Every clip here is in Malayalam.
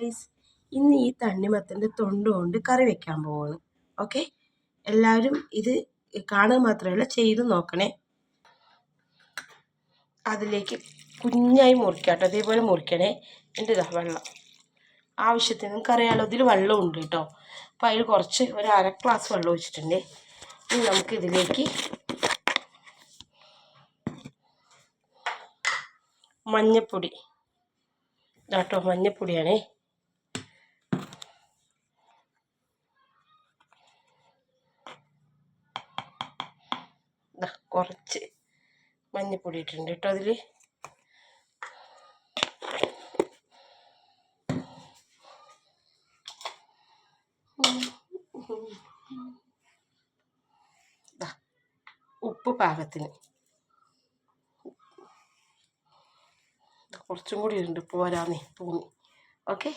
ഗൈസ് ഇന്ന് ഈ തണ്ണിമത്തന്റെ തൊണ്ട് കൊണ്ട് കറി വെക്കാൻ പോവാണ്. ഓക്കെ എല്ലാവരും ഇത് കാണുക മാത്രമല്ല ചെയ്ത് നോക്കണേ. അതിലേക്ക് കുഞ്ഞായി മുറിക്കാട്ടോ. അതേപോലെ മുറിക്കണേ. എന്റെ ഇതാ വെള്ളം. ആവശ്യത്തിന് നമുക്ക് ഇതിൽ ഇതിൽ വെള്ളമുണ്ട് കേട്ടോ. അപ്പോൾ അതിൽ കുറച്ച് ഒരു അര ഗ്ലാസ് വെള്ളം വെച്ചിട്ടുണ്ട് ഇനി നമുക്ക് ഇതിലേക്ക് മഞ്ഞപ്പൊടി. ഇതാട്ടോ മഞ്ഞപ്പൊടിയാണേ. കുറച്ച് മഞ്ഞപ്പൊടി ഇട്ടിട്ടുണ്ട് കേട്ടോ അതിൽ ഉപ്പ് പാകത്തിന്. കുറച്ചും കൂടി ഉണ്ട് പോരാന്നേ തോന്നി. ഓക്കെ?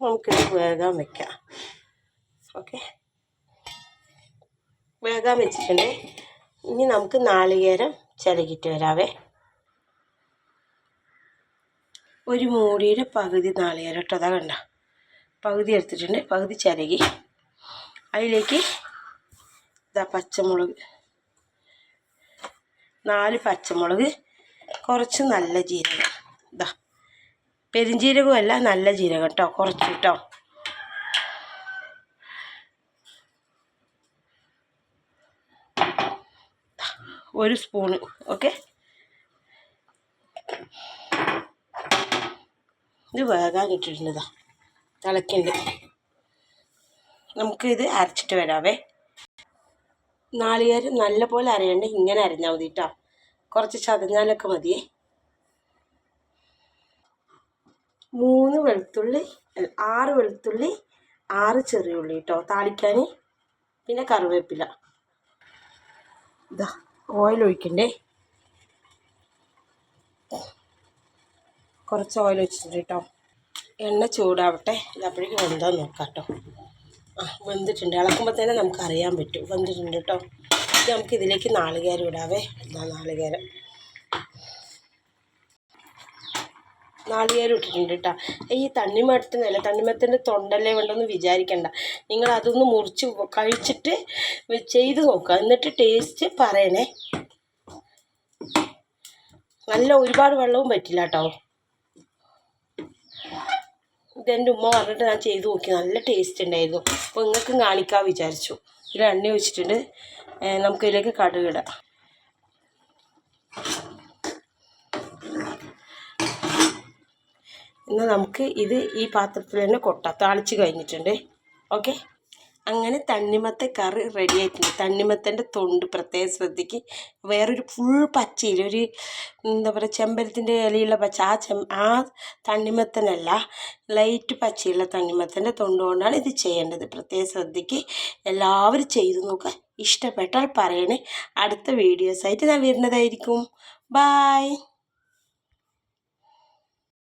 നമുക്കിത് വേഗം വെക്കാം ഓക്കെ വേഗം വെച്ചിട്ടുണ്ട് ഇനി നമുക്ക് നാളികേരം ചിലകിട്ട് വരാവേ. ഒരു മൂടിയുടെ പകുതി നാളികേരം ഇട്ടോ അതാ കണ്ട. പകുതി എടുത്തിട്ടുണ്ട്. പകുതി ചിരകി. അതിലേക്ക് ഇതാ പച്ചമുളക്. നാല് പച്ചമുളക്. കുറച്ച് നല്ല ജീരകം. ഇതാ. പെരിഞ്ജീരകമല്ല നല്ല ജീരകം കേട്ടോ കുറച്ച് കേട്ടോ ഒരു സ്പൂണ് ഓക്കെ? ഇത് വേഗം ഇട്ടിട്ടുണ്ടതാ തിളക്കുന്നുണ്ട് നമുക്കിത് അരച്ചിട്ട് വരാവേ. നാളികേരം നല്ല പോലെ അരയണ്ട ഇങ്ങനെ അരഞ്ഞാൽ മതി കേട്ടോ കുറച്ച് ചതഞ്ഞാലൊക്കെ മതിയേ. മൂന്ന് വെളുത്തുള്ളി ആറ് വെളുത്തുള്ളി ആറ് ചെറിയ ഉള്ളി കേട്ടോ താളിക്കാൻ പിന്നെ കറിവേപ്പില. ഇതാ ഓയിൽ ഒഴിക്കണ്ടേ? കുറച്ച് ഓയിൽ ഒഴിച്ചിട്ടുണ്ട് കേട്ടോ എണ്ണ ചൂടാവട്ടെ. അപ്പോഴേക്കും വെന്താ നോക്കാം കേട്ടോ ആ വെന്തിട്ടുണ്ട്. ഇളക്കുമ്പോൾ തന്നെ നമുക്ക് അറിയാൻ പറ്റും. വെന്തിട്ടുണ്ട് കേട്ടോ നമുക്ക് ഇതിലേക്ക് നാളികേരം ഇടാവേ. നാളികേരം. നാളികേരം ഇട്ടിട്ടുണ്ട് കേട്ടോ ഈ തണ്ണിമരത്തിനല്ല തണ്ണിമരത്തിന്റെ തൊണ്ടല്ലേ വേണ്ടെന്ന് വിചാരിക്കണ്ട. നിങ്ങൾ അതൊന്ന് മുറിച്ച് കഴിച്ചിട്ട് ചെയ്ത് നോക്കുക. എന്നിട്ട് ടേസ്റ്റ് പറയണേ. നല്ല ഒരുപാട് വെള്ളവും പറ്റില്ല കേട്ടോ ഇതെന്റെ ഉമ്മ പറഞ്ഞിട്ട് ഞാൻ ചെയ്ത് നോക്കി. നല്ല ടേസ്റ്റ് ഉണ്ടായിരുന്നു. അപ്പോൾ നിങ്ങൾക്കും കാണിക്കാൻ വിചാരിച്ചു. ഇതിൽ എണ്ണ ഒഴിച്ചിട്ടുണ്ട്. നമുക്കിതിലേക്ക് കടുകിടാം എന്നാൽ നമുക്ക് ഇത് ഈ പാത്രത്തിൽ തന്നെ കൊട്ടാം. താളിച്ച് കഴിഞ്ഞിട്ടുണ്ട്. ഓക്കെ? അങ്ങനെ തണ്ണിമത്ത കറി റെഡി ആയിട്ടുണ്ട്. തണ്ണിമത്തന്റെ തൊണ്ട് പ്രത്യേകം ശ്രദ്ധിക്ക്. വേറൊരു ഫുൾ പച്ചയിൽ ഒരു എന്താ പറയുക ചെമ്പരത്തിന്റെ ഇലയുള്ള പച്ച. ആ ചെം ആ തണ്ണിമത്തനല്ല ലൈറ്റ് പച്ചയുള്ള തണ്ണിമത്തന്റെ തൊണ്ട് കൊണ്ടാണ് ഇത് ചെയ്യേണ്ടത്. പ്രത്യേകം ശ്രദ്ധിക്ക്. എല്ലാവരും ചെയ്തു നോക്കുക ഇഷ്ടപ്പെട്ടാൽ പറയണേ. അടുത്ത വീഡിയോസായിട്ട് ഞാൻ വരുന്നതായിരിക്കും. ബായ്